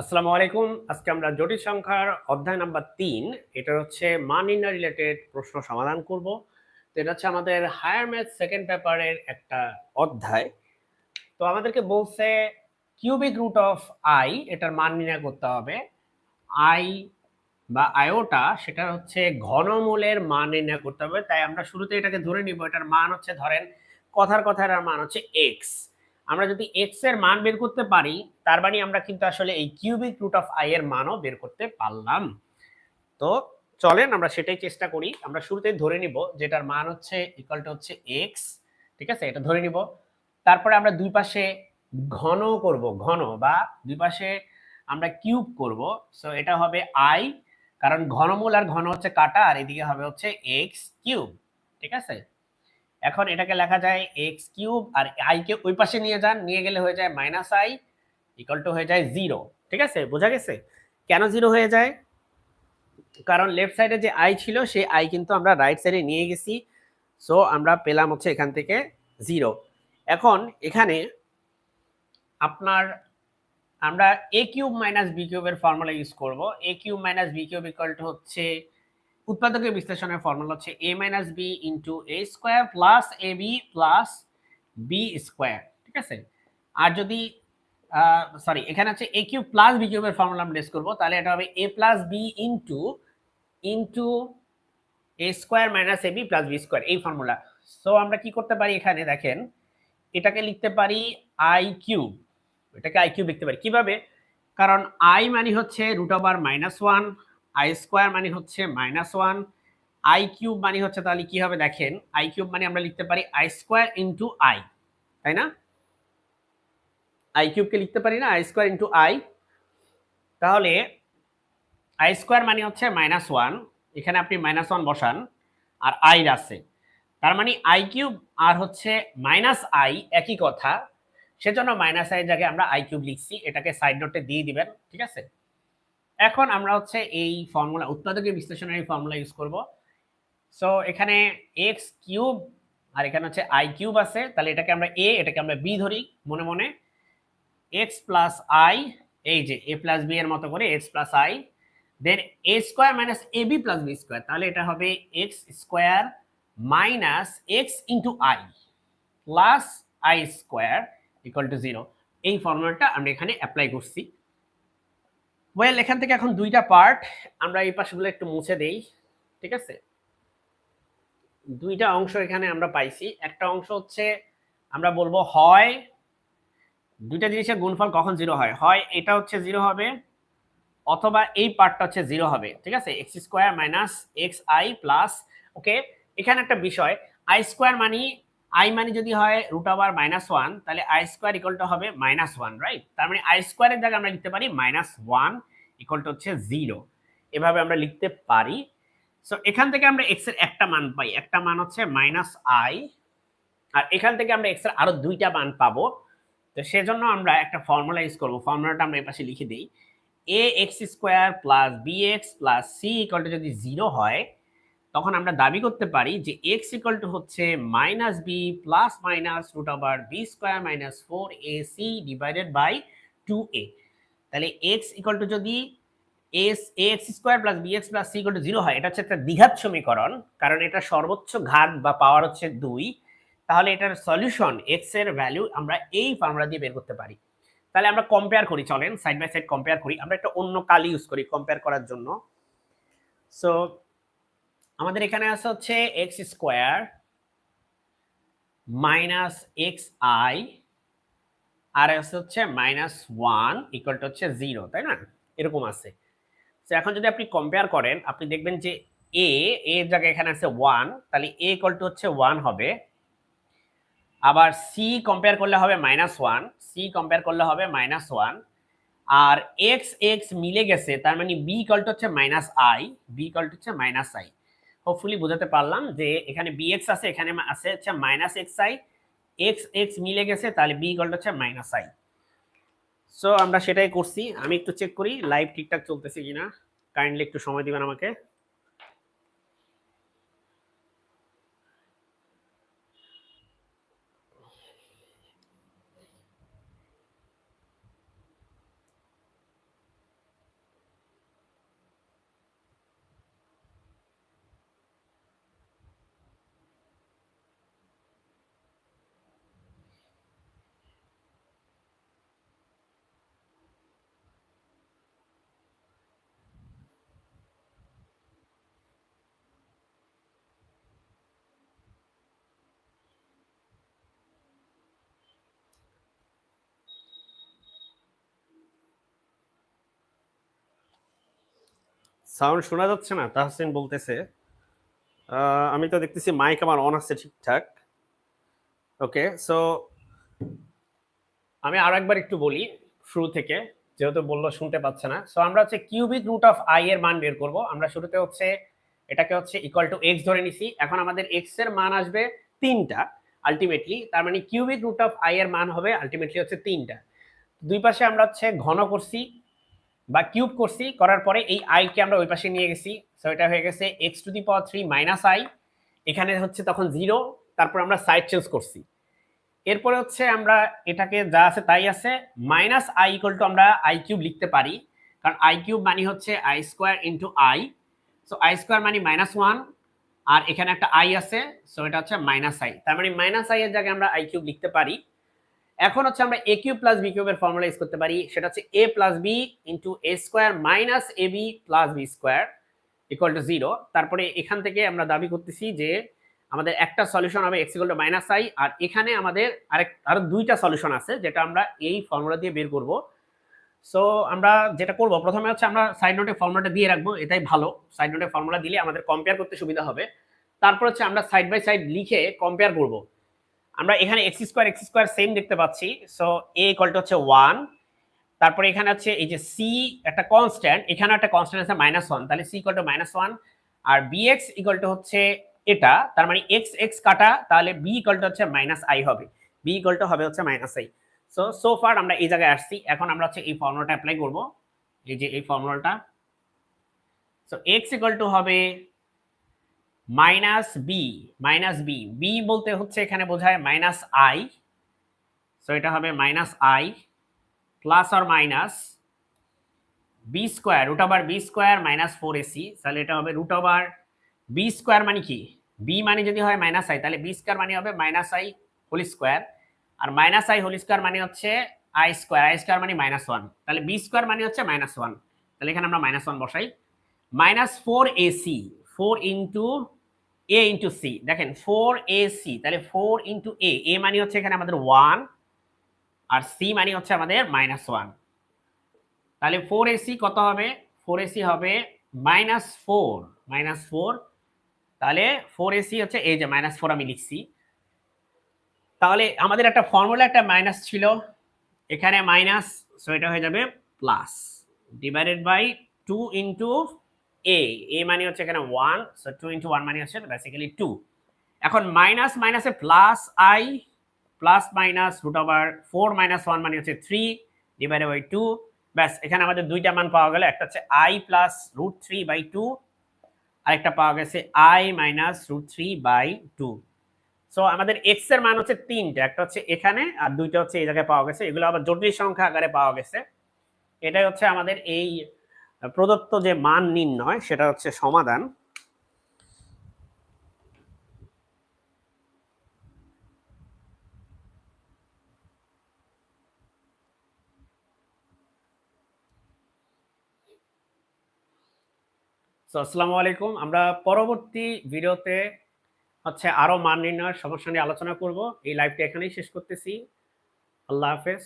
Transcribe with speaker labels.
Speaker 1: আসসালামু আলাইকুম। আজকে আমরা জটিল সংখ্যার অধ্যায় নাম্বার তিন এটা হচ্ছে মান নির্ণয় রিলেটেড প্রশ্ন সমাধান করব। তো এটা হচ্ছে আমাদের হায়ার ম্যাথ সেকেন্ড পেপারের একটা অধ্যায়। তো আমাদেরকে বলছে কিউবিক রুট অফ আই এটার মান নির্ণয় করতে হবে। আই বা আয়োটা সেটা হচ্ছে ঘনমূলের মান নির্ণয় করতে হবে। তাই আমরা শুরুতে এটাকে ধরে নিব, এটার মান হচ্ছে ধরেন কথার কথার মান হচ্ছে এক্স আমরা যদি এক্সের মান বের করতে পারি, তার মানে আমরা কিন্তু আসলে এই কিউবিক রুট অফ আই এর মানও বের করতে পারলাম। তো চলেন আমরা সেটাই চেষ্টা করি। আমরা শুরুতেই ধরে নিব, যেটার মান হচ্ছে ইকুয়াল টু হচ্ছে এক্স ঠিক আছে? এটা ধরে নিব। তারপরে আমরা দুই পাশে ঘন করব, ঘন বা দুই পাশে আমরা কিউব করব। সো এটা হবে আই কারণ ঘনমূল আর ঘন হচ্ছে কাটা, আর এদিকে হবে হচ্ছে এক্স কিউব ঠিক আছে? এখন এটাকে লেখা যায় এক্স কিউব আর আই কে ওই পাশে নিয়ে যান, নিয়ে গেলে হয়ে যায় মাইনাস আই ইকুয়াল টু হয়ে যায় জিরো ঠিক আছে? বোঝা গেছে? কেন জিরো হয়ে যায়? কারণ লেফট সাইডে যে আই ছিল, সেই আই কিন্তু আমরা রাইট সাইডে নিয়ে গেছি সো আমরা পেলাম হচ্ছে এখান থেকে জিরো এখন এখানে আপনার, আমরা এ কিউব মাইনাস বি কিউবের ফর্মুলা ইউজ করব। A cube minus b cube equal to হচ্ছে উৎপাদকের বিশ্লেষণের ফর্মুলা হচ্ছে a minus b into a square plus a b plus b square ঠিক আছে? আর যদি সরি এখানে হচ্ছে এ কিউব প্লাস বি কিউবের ফর্মুলা আমরা ডিস করব, তাহলে এটা হবে a plus b into into a square minus a b plus b square এই ফর্মুলা সো আমরা কি করতে পারি এখানে, দেখেন, এটাকে লিখতে পারি আই কিউব এটাকে আই কিউব লিখতে পারি। কীভাবে? কারণ আই মানে হচ্ছে root over minus one i square মানে হচ্ছে মাইনাস ওয়ান আই কিউব মানে হচ্ছে তাহলে কি হবে দেখেন আই কিউব মানে আমরা লিখতে পারি আই স্কোয়ার ইন্টু আই তাই না? আই কিউবকে লিখতে পারি না আই স্কোয়ার ইন্টু আই তাহলে আই স্কোয়ার মানে হচ্ছে মাইনাস ওয়ান এখানে আপনি মাইনাস ওয়ান বসান, আর আই আছে। তার মানে আই কিউব আর হচ্ছে মাইনাস আই একই কথা, সেজন্য মাইনাস আই জায়গায় আমরা আই কিউব লিখছি, এটাকে সাইড নোটে দিয়ে দিবেন, ঠিক আছে? এখন আমরা হচ্ছে এই ফর্মুলা উৎপাদকের বিশ্লেষণের ফর্মুলা ইউজ করব। সো এখানে এক্স কিউব আর এখানে হচ্ছে আই কিউব আছে, তাহলে এটাকে আমরা এ এটাকে আমরা বি ধরি মনে মনে। এক্স প্লাস আই এই যে এ প্লাস বি এর মতো করে x plus i then a square minus a b plus b square তাহলে এটা হবে x square minus x into i plus i square equal to zero এই ফর্মুলাটা আমরা এখানে অ্যাপ্লাই করছি। ওয়েল এখান থেকে এখন দুইটা পার্ট আমরা এই পাশগুলো একটু মুছে দেই, ঠিক আছে? দুইটা অংশ এখানে আমরা পাইছি। একটা অংশ হচ্ছে, আমরা বলব হয়, দুইটা জিনিসের গুণফল কখন জিরো হয়? হয়, এটা হচ্ছে জিরো হবে, অথবা এই পার্টটা হচ্ছে জিরো হবে, ঠিক আছে? X square minus x i plus okay এখানে একটা বিষয় আই স্কোয়ার মানি আই মানে যদি হয় রুট ওভার মাইনাস ওয়ান তাহলে আই স্কোয়ার ইকুয়াল টু হবে মাইনাস ওয়ান রাইট তার মানে আই স্কোয়ারের জায়গায় আমরা লিখতে পারি মাইনাস ওয়ান ইকুয়াল টু হচ্ছে জিরো এভাবে আমরা লিখতে পারি। সো এখান থেকে আমরা এক্সের একটা মান পাই। একটা মান হচ্ছে মাইনাস আই আর এখান থেকে আমরা এক্সের আরও দুইটা মান পাবো। তো সেজন্য আমরা একটা ফর্মুলা ইউজ করব। ফর্মুলাটা আমরা এই পাশে লিখে দিই। A x square plus b x plus c equal to যদি জিরো হয় তখন আমরা দাবি করতে পারি যে এক্স ইকুয়াল টু হচ্ছে minus b plus minus root over b square minus four a c divided by two a তাহলে এক্স ইকুয়াল টু যদি S a x square plus b x plus c equal to zero হয়, এটা হচ্ছে একটা দ্বিঘাত সমীকরণ, কারণ এটা সর্বোচ্চ ঘাত বা পাওয়ার হচ্ছে দুই। তাহলে এটার সলিউশন এক্সের ভ্যালু আমরা এই ফর্মুলা দিয়ে বের করতে পারি। তাহলে আমরা কম্পেয়ার করি, চলেন সাইড বাই সাইড কম্পেয়ার করি। আমরা একটা অন্য কালি ইউজ করি কম্পেয়ার করার জন্য। সো আমাদের এখানে আছে হচ্ছে x square minus x i, আর আছে হচ্ছে মাইনাস ওয়ান ইকুয়াল টু হচ্ছে জিরো, তাই না? এরকম আছে। তো এখন যদি আপনি কম্পেয়ার করেন, আপনি দেখবেন যে এ এর জায়গায় এখানে আছে ওয়ান তাহলে এ ইকুয়াল টু হচ্ছে ওয়ান হবে। আবার সি কম্পেয়ার করলে হবে মাইনাস ওয়ান সি কম্পেয়ার করলে হবে মাইনাস ওয়ান আর এক্স এক্স মিলে গেছে, তার মানে বি ইকুয়াল টু হচ্ছে minus i b equal to হচ্ছে মাইনাস আই হোপফুলি বোঝাতে পারলাম যে এখানে বি এক্স আছে, এখানে আছে হচ্ছে minus x i x x মিলে গেছে, তাহলে বি ইকুয়াল টু হচ্ছে মাইনাস আই সো আমরা সেটাই করছি। আমি একটু চেক করি লাইভ ঠিকঠাক চলতেছে কিনা। কাইন্ডলি একটু সময় দিবেন আমাকে। সাউন্ড শোনা যাচ্ছে না, তাহসিন বলতেছে। আমি তো দেখতেছি মাইক আমার অন আছে ঠিকঠাক। ওকে সো আমি আর একবার একটু বলি শুরু থেকে, যেহেতু বলল শুনতে পাচ্ছে না। সো আমরা হচ্ছে কিউবিক রুট অফ আই এর মান বের করব। আমরা শুরুতে হচ্ছে, এটাকে হচ্ছে ইকুয়াল টু এক্স ধরে নিছি। এখন আমাদের এক্সের মান আসবে তিনটা আলটিমেটলি তার মানে কিউবিক রুট অফ আই এর মান হবে আলটিমেটলি হচ্ছে তিনটা। দুই পাশে আমরা হচ্ছে ঘন করছি বা কিউব করছি, করার পরে এই আই কে আমরা ওই পাশে নিয়ে গেছি। সো এটা হয়ে গেছে x to the power three minus i এখানে হচ্ছে তখন জিরো তারপর আমরা সাইড চেঞ্জ করছি। এরপরে হচ্ছে আমরা এটাকে যা আছে তাই আছে মাইনাস আই ইকুয়াল টু আমরা আই কিউব লিখতে পারি। কারণ আই কিউব মানে হচ্ছে i square into i so i square মানে মাইনাস ওয়ান আর এখানে একটা আই আছে। সো এটা হচ্ছে মাইনাস আই তার মানে মাইনাস আই এর জায়গায় আমরা আই কিউব লিখতে পারি। এখন হচ্ছে আমরা এ কিউব প্লাস বি কিউবের ফর্মুলা ইউজ করতে পারি। সেটা হচ্ছে a plus b into a square minus a b plus b square equal to zero তারপরে এখান থেকে আমরা দাবি করতেছি যে আমাদের একটা সলিউশন হবে x equal to minus i আর এখানে আমাদের আরেক আরও দুইটা সলিউশন আছে যেটা আমরা এই ফর্মুলা দিয়ে বের করব। সো আমরা যেটা করব, প্রথমে হচ্ছে আমরা সাইড নোটে ফর্মুলাটা দিয়ে রাখব, এটাই ভালো। সাইড নোটে ফর্মুলা দিলে আমাদের কম্পেয়ার করতে সুবিধা হবে। তারপর হচ্ছে আমরা সাইড বাই সাইড লিখে কম্পেয়ার করব। আমরা এখানে x square x square same দেখতে পাচ্ছি। সো এ ইকুয়াল টু হচ্ছে ওয়ান তারপরে এখানে হচ্ছে এই যে সি একটা কনস্ট্যান্ট এখানে একটা কনস্ট্যান্ট আছে মাইনাস ওয়ান তাহলে c equal to minus one R b x equal to হচ্ছে এটা। তার মানে এক্স এক্স কাটা, তাহলে বি ইকুয়াল টু হচ্ছে মাইনাস আই হবে। বি ইকুয়াল টু হবে হচ্ছে minus i so so far আমরা এই জায়গায় আসছি। এখন আমরা হচ্ছে এই ফর্মুলাটা অ্যাপ্লাই করব। এই যে এই ফর্মুলাটা সো এক্স ইকুয়াল টু হবে minus b minus b b বলতে হচ্ছে এখানে বোঝায় মাইনাস আই সো এটা হবে minus I plus R minus b square root over b square minus four a c তাহলে এটা হবে রুট ওভার বি স্কোয়ার মানে কি? বি মানে যদি হয় মাইনাস আই তাহলে বি স্কোয়ার মানে হবে মাইনাস আই হোল স্কোয়ার আর মাইনাস আই হোল স্কোয়ার মানে হচ্ছে আই স্কোয়ার আই স্কোয়ার মানে মাইনাস ওয়ান তাহলে বি স্কোয়ার মানে হচ্ছে মাইনাস ওয়ান তাহলে এখানে আমরা মাইনাস ওয়ান বসাই minus four a c four into a into c দেখেন ফোর এ সি তাহলে ফোর ইন্টু এ এ মানে হচ্ছে এখানে আমাদের ওয়ান আর সি মানে হচ্ছে আমাদের মাইনাস ওয়ান তাহলে ফোর এসি কত হবে? ফোর এসি হবে মাইনাস ফোর মাইনাস ফোর তাহলে ফোর এসি হচ্ছে, এই যে মাইনাস ফোর আমি লিখছি। তাহলে আমাদের একটা ফর্মুলা একটা মাইনাস ছিল। এখানে মাইনাস সো এটা হয়ে যাবে plus divided by two into a a মানে হচ্ছে এখানে one so two into one মানে হচ্ছে বেসিক্যালি টু এখন মাইনাস মাইনাসে plus i plus minus root over four minus one মানে হচ্ছে থ্রি ডিভাইডেড বাই টু ব্যাস, এখানে আমাদের দুইটা মান পাওয়া গেল, একটা হচ্ছে i plus root three by two আরেকটা পাওয়া গেছে i minus root three by two so আমাদের এক্সের মান হচ্ছে তিনটা, একটা হচ্ছে এখানে আর দুইটা হচ্ছে এই জায়গায় পাওয়া গেছে। এগুলো আবার জটিল সংখ্যা আকারে পাওয়া গেছে। এটাই হচ্ছে আমাদের এই প্রদত্ত যে মান নির্ণয়, সেটা হচ্ছে সমাধান। আসসালামু আলাইকুম। আমরা পরবর্তী ভিডিওতে হচ্ছে আরও মান নির্ণয়ের সমস্যা নিয়ে আলোচনা করব। এই লাইভটা এখানেই শেষ করতেছি। আল্লাহ হাফেজ।